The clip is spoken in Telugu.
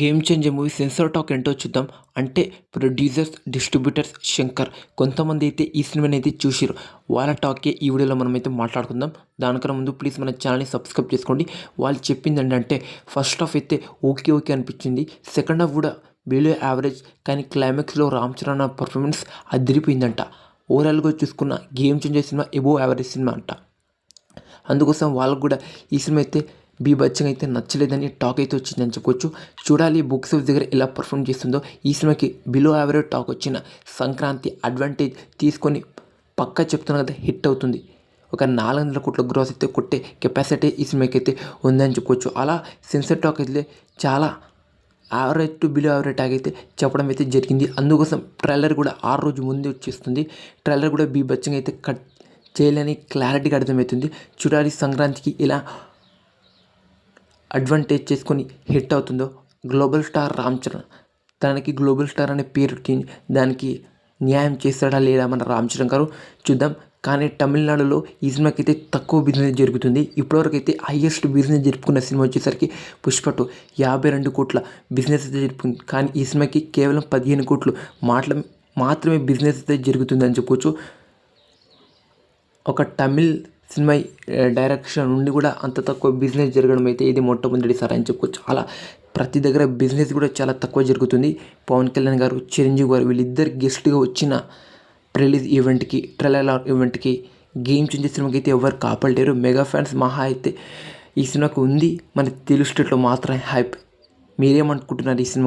Game changer movie censor talk ఏంటో చూద్దాం. అంటే ప్రొడ్యూసర్స్ డిస్ట్రిబ్యూటర్స్ శంకర్ కొంతమంది అయితే ఈ సినిమాని అయితే చూసిరు వాళ్ళ టాకే ఈ వీడియోలో మనమైతే మాట్లాడుకుందాం. దానికన్నా ముందు ప్లీజ్ మన ఛానల్ని సబ్స్క్రైబ్ చేసుకోండి. వాళ్ళు చెప్పింది ఏంటంటే ఫస్ట్ హాఫ్ అయితే ఓకే ఓకే అనిపించింది. సెకండ్ హాఫ్ కూడా బిలో యావరేజ్ కానీ క్లైమాక్స్లో రామ్ చరణ్ పర్ఫార్మెన్స్ అదిరిపోయిందంట. ఓవరాల్గా చూసుకున్న game changer cinema above average cinema అంట. అందుకోసం వాళ్ళకు కూడా ఈ సినిమా అయితే బీభత్సంగా అయితే నచ్చలేదని టాక్ అయితే వచ్చిందని చెప్పుకోవచ్చు. చూడాలి బుక్స్ దగ్గర ఎలా పర్ఫామ్ చేస్తుందో. ఈ సినిమాకి బిలో యావరేజ్ టాక్ వచ్చిన సంక్రాంతి అడ్వాంటేజ్ తీసుకొని పక్కా చెప్తున్నా కదా హిట్ అవుతుంది. ఒక నాలుగు వందల కోట్ల గ్రోస్ అయితే కొట్టే కెపాసిటీ ఈ సినిమాకి అయితే ఉందని చెప్పుకోవచ్చు. అలా సెన్సర్ టాక్ అయితే చాలా average to below average talk అయితే చెప్పడం అయితే జరిగింది. అందుకోసం ట్రైలర్ కూడా ఆరు రోజు ముందే వచ్చేస్తుంది. ట్రైలర్ కూడా బీభత్సంగా అయితే కట్ చేయాలని క్లారిటీగా అర్థమవుతుంది. చూడాలి సంక్రాంతికి ఇలా అడ్వాంటేజ్ చేసుకొని హిట్ అవుతుందో గ్లోబల్ స్టార్ రామ్ చరణ్. తనకి గ్లోబల్ స్టార్ అనే పేరు దానికి న్యాయం చేస్తాడా లేదా మన రామ్ చరణ్ గారు చూద్దాం. కానీ తమిళనాడులో ఈ సినిమాకి అయితే తక్కువ బిజినెస్ జరుగుతుంది. ఇప్పటివరకు అయితే హైయెస్ట్ బిజినెస్ జరుపుకున్న సినిమా వచ్చేసరికి పుష్ప టూ యాభై రెండు కోట్ల బిజినెస్ అయితే జరుపుకుంది. కానీ ఈ సినిమాకి కేవలం పదిహేను కోట్లు మాటల మాత్రమే బిజినెస్ అయితే జరుగుతుందని చెప్పుకోవచ్చు. ఒక తమిళ్ సినిమా డైరెక్షన్ నుండి కూడా అంత తక్కువ బిజినెస్ జరగడం అయితే ఇది మొట్టమొదటిసారి అని చెప్పుకోవచ్చు అలా ప్రతి దగ్గర బిజినెస్ కూడా చాలా తక్కువ జరుగుతుంది. పవన్ కళ్యాణ్ గారు చిరంజీవి గారు వీళ్ళిద్దరు గెస్ట్గా వచ్చిన రిలీజ్ ఈవెంట్కి ట్రైలర్ ఈవెంట్కి గేమ్ చేంజర్ సినిమాకి అయితే ఎవరు కాపాడలేరు. మెగా ఫ్యాన్స్ మహా అయితే ఈ సినిమాకు ఉంది. మన తెలుగు స్టేట్లో మాత్రమే హైప్ మీరేమనుకుంటున్నారు ఈ సినిమా గురించి?